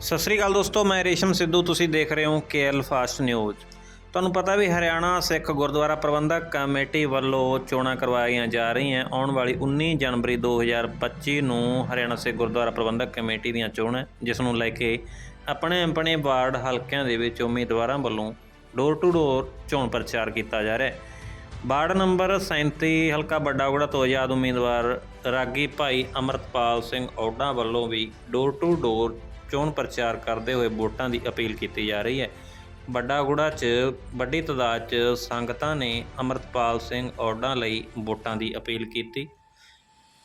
ਸਤਿ ਸ੍ਰੀ ਅਕਾਲ ਦੋਸਤੋ, ਮੈਂ ਰੇਸ਼ਮ ਸਿੱਧੂ, ਤੁਸੀਂ ਦੇਖ ਰਹੇ ਹੋ ਕੇਐਲ ਫਾਸਟ ਨਿਊਜ਼। ਤੁਹਾਨੂੰ ਪਤਾ ਵੀ ਹਰਿਆਣਾ ਸਿੱਖ ਗੁਰਦੁਆਰਾ ਪ੍ਰਬੰਧਕ ਕਮੇਟੀ ਵੱਲੋਂ ਚੋਣਾਂ ਕਰਵਾਈਆਂ ਜਾ ਰਹੀਆਂ। ਆਉਣ ਵਾਲੀ 19 ਜਨਵਰੀ 2025 ਨੂੰ ਹਰਿਆਣਾ ਸਿੱਖ ਗੁਰਦੁਆਰਾ ਪ੍ਰਬੰਧਕ ਕਮੇਟੀ ਦੀਆਂ ਚੋਣਾਂ, ਜਿਸ ਨੂੰ ਲੈ ਕੇ ਆਪਣੇ ਆਪਣੇ ਵਾਰਡ ਹਲਕਿਆਂ ਦੇ ਵਿੱਚ ਉਮੀਦਵਾਰਾਂ ਵੱਲੋਂ ਡੋਰ ਟੂ ਡੋਰ ਚੋਣ ਪ੍ਰਚਾਰ ਕੀਤਾ ਜਾ ਰਿਹਾ ਹੈ। ਵਾਰਡ ਨੰਬਰ 37 ਹਲਕਾ ਵੱਡਾਗੁੜਾ ਤੋਂ ਆਜ਼ਾਦ ਉਮੀਦਵਾਰ ਰਾਗੀ ਭਾਈ ਅਮਰਤਪਾਲ ਸਿੰਘ ਔਡਾ ਵੱਲੋਂ ਵੀ ਡੋਰ ਟੂ ਡੋਰ ਚੋਣ ਪ੍ਰਚਾਰ ਕਰਦੇ ਹੋਏ ਵੋਟਾਂ ਦੀ ਅਪੀਲ ਕੀਤੀ ਜਾ ਰਹੀ ਹੈ। ਵੱਡਾ ਗੁੜਾ 'ਚ, ਵੱਡੀ ਤਾਦਾਦ 'ਚ ਸੰਗਤਾਂ ਨੇ ਅਮਰਤਪਾਲ ਸਿੰਘ ਔਡਾ ਲਈ ਵੋਟਾਂ ਦੀ ਅਪੀਲ ਕੀਤੀ।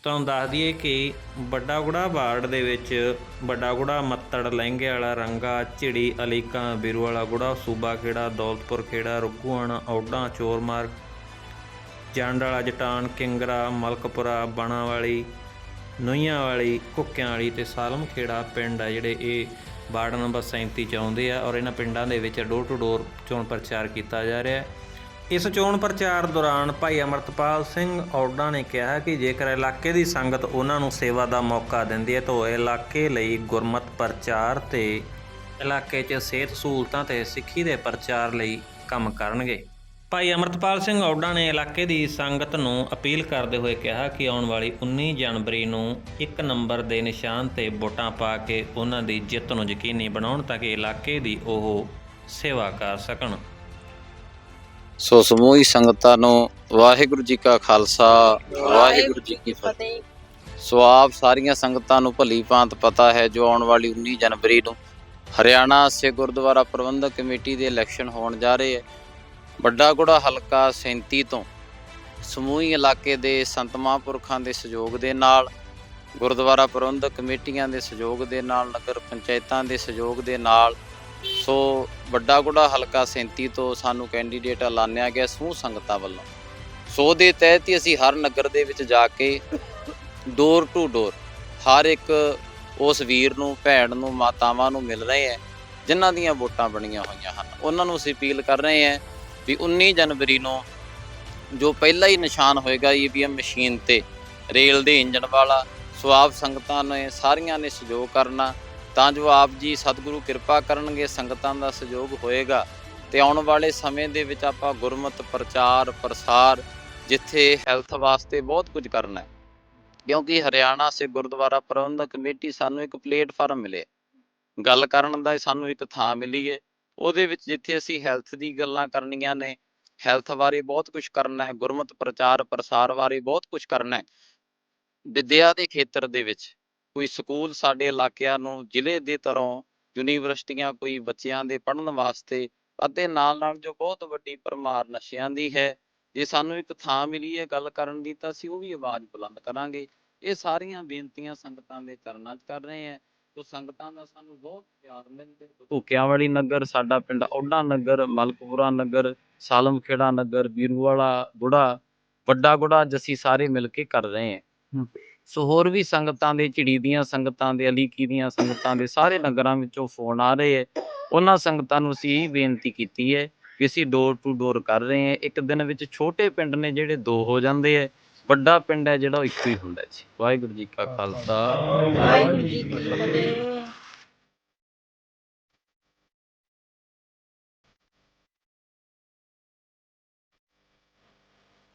ਤੁਹਾਨੂੰ ਦੱਸ ਦਈਏ ਕਿ ਵੱਡਾਗੁੜਾ ਵਾਰਡ ਦੇ ਵਿੱਚ ਵੱਡਾ ਗੁੜਾ ਮੱਤੜ ਲਹਿੰਗੇ ਵਾਲਾ ਰੰਗਾ, ਝਿੜੀ, ਅਲੀਕਾਂ ਬਿਰੂ ਵਾਲਾ ਗੁੜਾ, ਸੂਬਾ ਖੇੜਾ, ਦੌਲਤਪੁਰ ਖੇੜਾ, ਰੁੱਗੂਆਣਾ ਔਡਾ ਚੋਰਮਾਰਗ ਜੰਡ ਵਾਲਾ ਜਟਾਨ, ਕਿੰਗਰਾ, ਮਲਕਪੁਰਾ ਬਾਣਾ ਵਾਲੀ ਨੁਈਆਂ ਵਾਲੀ ਕੁੱਕਿਆਂ ਵਾਲੀ ਤੇ ਸਾਲਮ ਖੇੜਾ ਪਿੰਡ ਆ ਜਿਹੜੇ ਇਹ ਵਾਰਡ ਨੰਬਰ 37 ਚ ਆਉਂਦੇ ਆ ਔਰ ਇਹਨਾਂ ਪਿੰਡਾਂ ਦੇ ਵਿੱਚ ਡੋਰ ਟੂ ਡੋਰ ਚੋਣ ਪ੍ਰਚਾਰ ਕੀਤਾ ਜਾ ਰਿਹਾ ਹੈ। ਇਸ ਚੋਣ ਪ੍ਰਚਾਰ ਦੌਰਾਨ ਭਾਈ ਅਮਰਤਪਾਲ ਸਿੰਘ ਔਡਾ ਨੇ ਕਿਹਾ ਕਿ ਜੇਕਰ ਇਲਾਕੇ ਦੀ ਸੰਗਤ ਉਹਨਾਂ ਨੂੰ ਸੇਵਾ ਦਾ ਮੌਕਾ ਦਿੰਦੀ ਹੈ ਤਾਂ ਉਹ ਇਲਾਕੇ ਲਈ ਗੁਰਮਤ ਪ੍ਰਚਾਰ ਤੇ ਇਲਾਕੇ 'ਚ ਸਿਹਤ ਸਹੂਲਤਾਂ ਤੇ ਸਿੱਖੀ ਦੇ ਪ੍ਰਚਾਰ ਲਈ ਕੰਮ ਕਰਨਗੇ। ਭਾਈ ਅਮਰਤਪਾਲ ਸਿੰਘ ਔਡਾ ਨੇ ਇਲਾਕੇ ਦੀ ਸੰਗਤ ਨੂੰ ਅਪੀਲ ਕਰਦੇ ਹੋਏ ਕਿਹਾ ਕਿ ਆਉਣ ਵਾਲੀ 19 ਜਨਵਰੀ ਨੂੰ ਇੱਕ ਨੰਬਰ ਦੇ ਨਿਸ਼ਾਨ ਤੇ ਵੋਟਾਂ ਪਾ ਕੇ ਉਹਨਾਂ ਦੀ ਜਿੱਤ ਨੂੰ ਯਕੀਨੀ ਬਣਾਉਣ ਤਾਂ ਕਿ ਇਲਾਕੇ ਦੀ ਉਹ ਸੇਵਾ ਕਰ ਸਕਣ। ਸੋ ਸਮੂਹੀ ਸੰਗਤਾਂ ਨੂੰ ਵਾਹਿਗੁਰੂ ਜੀ ਕਾ ਖਾਲਸਾ ਵਾਹਿਗੁਰੂ ਜੀ ਕੀ ਫਤਿਹ। ਸੋ ਆਪ ਸਾਰੀਆਂ ਸੰਗਤਾਂ ਨੂੰ ਭਲੀ ਭਾਂਤ ਪਤਾ ਹੈ ਜੋ ਆਉਣ ਵਾਲੀ 19 ਜਨਵਰੀ ਨੂੰ ਹਰਿਆਣਾ ਸੇ ਗੁਰਦੁਆਰਾ ਪ੍ਰਬੰਧਕ ਕਮੇਟੀ ਦੇ ਇਲੈਕਸ਼ਨ ਹੋਣ ਜਾ ਰਹੇ ਹੈ। ਵੱਡਾ ਗੁੜਾ ਹਲਕਾ 37 ਤੋਂ ਸਮੂਹੀ ਇਲਾਕੇ ਦੇ ਸੰਤ ਮਹਾਂਪੁਰਖਾਂ ਦੇ ਸਹਿਯੋਗ ਦੇ ਨਾਲ, ਗੁਰਦੁਆਰਾ ਪ੍ਰਬੰਧਕ ਕਮੇਟੀਆਂ ਦੇ ਸਹਿਯੋਗ ਦੇ ਨਾਲ, ਨਗਰ ਪੰਚਾਇਤਾਂ ਦੇ ਸਹਿਯੋਗ ਦੇ ਨਾਲ, ਸੋ ਵੱਡਾ ਗੁੜਾ ਹਲਕਾ 37 ਤੋਂ ਸਾਨੂੰ ਕੈਂਡੀਡੇਟ ਐਲਾਨਿਆ ਗਿਆ ਸਮੂਹ ਸੰਗਤਾਂ ਵੱਲੋਂ। ਸੋ ਦੇ ਤਹਿਤ ਹੀ ਅਸੀਂ ਹਰ ਨਗਰ ਦੇ ਵਿੱਚ ਜਾ ਕੇ ਡੋਰ ਟੂ ਡੋਰ ਹਰ ਇੱਕ ਉਸ ਵੀਰ ਨੂੰ, ਭੈਣ ਨੂੰ, ਮਾਤਾਵਾਂ ਨੂੰ ਮਿਲ ਰਹੇ ਹੈ, ਜਿਨ੍ਹਾਂ ਦੀਆਂ ਵੋਟਾਂ ਬਣੀਆਂ ਹੋਈਆਂ ਹਨ। ਉਹਨਾਂ ਨੂੰ ਅਸੀਂ ਅਪੀਲ ਕਰ ਰਹੇ ਹਾਂ ਵੀ 19 ਜਨਵਰੀ ਨੂੰ ਜੋ ਪਹਿਲਾ ਹੀ ਨਿਸ਼ਾਨ ਹੋਏਗਾ ਈਵੀਐਮ ਮਸ਼ੀਨ ਤੇ, ਰੇਲ ਦੇ ਇੰਜਣ ਵਾਲਾ ਸੋ ਆਪ ਸੰਗਤਾਂ ਨੇ, ਸਾਰੀਆਂ ਨੇ ਸਹਿਯੋਗ ਕਰਨਾ, ਤਾਂ ਜੋ ਆਪ ਜੀ ਸਤਿਗੁਰੂ ਕਿਰਪਾ ਕਰਨਗੇ, ਸੰਗਤਾਂ ਦਾ ਸਹਿਯੋਗ ਹੋਏਗਾ। ਤੇ ਆਉਣ ਵਾਲੇ ਸਮੇਂ ਦੇ ਵਿੱਚ ਆਪਾਂ ਗੁਰਮਤ, ਪ੍ਰਚਾਰ, ਪ੍ਰਸਾਰ, ਜਿੱਥੇ ਹੈਲਥ ਵਾਸਤੇ ਬਹੁਤ ਕੁਝ ਕਰਨਾ ਹੈ। ਕਿਉਂਕਿ ਹਰਿਆਣਾ ਸੇ ਗੁਰਦੁਆਰਾ ਪ੍ਰਬੰਧਕ ਕਮੇਟੀ ਸਾਨੂੰ ਇੱਕ ਪਲੇਟਫਾਰਮ ਮਿਲੇ ਗੱਲ ਕਰਨ ਦਾ ਸਾਨੂੰ ਇੱਕ ਥਾਂ ਮਿਲੀ ਹੈ ਉਹਦੇ ਵਿੱਚ ਜਿੱਥੇ ਅਸੀਂ ਹੈਲਥ ਦੀ ਗੱਲਾਂ ਕਰਨੀਆਂ ਨੇ ਹੈਲਥ ਬਾਰੇ ਬਹੁਤ ਕੁਝ ਕਰਨਾ ਹੈ, ਗੁਰਮਤ, ਪ੍ਰਚਾਰ, ਪ੍ਰਸਾਰ ਬਾਰੇ ਬਹੁਤ ਕੁਝ ਕਰਨਾ ਹੈ। ਵਿਦਿਆ ਦੇ ਖੇਤਰ ਦੇ ਵਿੱਚ ਕੋਈ ਸਕੂਲ ਸਾਡੇ ਇਲਾਕਿਆਂ ਨੂੰ ਜ਼ਿਲ੍ਹੇ ਦੇ ਤਰ੍ਹਾਂ ਯੂਨੀਵਰਸਿਟੀਆਂ ਕੋਈ ਬੱਚਿਆਂ ਦੇ ਪੜ੍ਹਨ ਵਾਸਤੇ ਅਤੇ ਨਾਲ ਨਾਲ ਜੋ ਬਹੁਤ ਵੱਡੀ ਪਰਮਾਰ ਨਸ਼ਿਆਂ ਦੀ ਹੈ, ਜੇ ਸਾਨੂੰ ਇੱਕ ਥਾਂ ਮਿਲੀ ਹੈ ਗੱਲ ਕਰਨ ਦੀ ਤਾਂ ਅਸੀਂ ਉਹ ਵੀ ਆਵਾਜ਼ ਬੁਲੰਦ ਕਰਾਂਗੇ। ਇਹ ਸਾਰੀਆਂ ਬੇਨਤੀਆਂ ਸੰਗਤਾਂ ਦੇ ਚਰਨਾਂ 'ਚ ਕਰ ਰਹੇ ਹਾਂ। ਤੋ ਸੰਗਤਾਂ ਦਾ ਸਾਨੂੰ ਬਹੁਤ ਪਿਆਰ ਮਿਲਦੇ ਭੁੱਕਿਆਂ ਵਾਲੀ ਨਗਰ ਸਾਡਾ ਪਿੰਡ ਔਡਾ ਨਗਰ ਮਲਕਪੁਰਾ ਨਗਰ ਸਾਲਮ ਖੇੜਾ ਨਗਰ ਬੀਰੂਵਾਲਾ ਗੁੜਾ ਵੱਡਾ ਗੁੜਾ ਜੱਸੀ ਸਾਰੇ ਮਿਲ ਕੇ ਕਰ ਰਹੇ ਹਾਂ। ਸੋ ਹੋਰ ਵੀ ਸੰਗਤਾਂ ਦੇ ਝਿੜੀ ਦੀਆਂ ਸੰਗਤਾਂ ਦੇ ਅਲੀਕੀ ਦੀਆਂ ਸੰਗਤਾਂ ਦੇ ਸਾਰੇ ਨਗਰਾਂ ਵਿੱਚੋਂ ਫੋਨ ਆ ਰਹੇ ਹੈ। ਉਹਨਾਂ ਸੰਗਤਾਂ ਨੂੰ ਅਸੀਂ ਇਹ ਬੇਨਤੀ ਕੀਤੀ ਹੈ ਕਿ ਅਸੀਂ ਡੋਰ ਟੂ ਡੋਰ ਕਰ ਰਹੇ ਹਾਂ। ਇੱਕ ਦਿਨ ਵਿੱਚ ਛੋਟੇ ਪਿੰਡ ਨੇ ਜਿਹੜੇ ਦੋ ਹੋ ਜਾਂਦੇ ਹੈ। ਵੱਡਾ ਪਿੰਡ ਹੈ ਜਿਹੜਾ ਉਹ ਇੱਕੋ ਹੀ ਹੁੰਦਾ ਜੀ। ਵਾਹਿਗੁਰੂ ਜੀ ਕਾ ਖਾਲਸਾ। ਵਾਹਿਗੁਰੂ ਜੀ ਕੀ ਫਤਿਹ।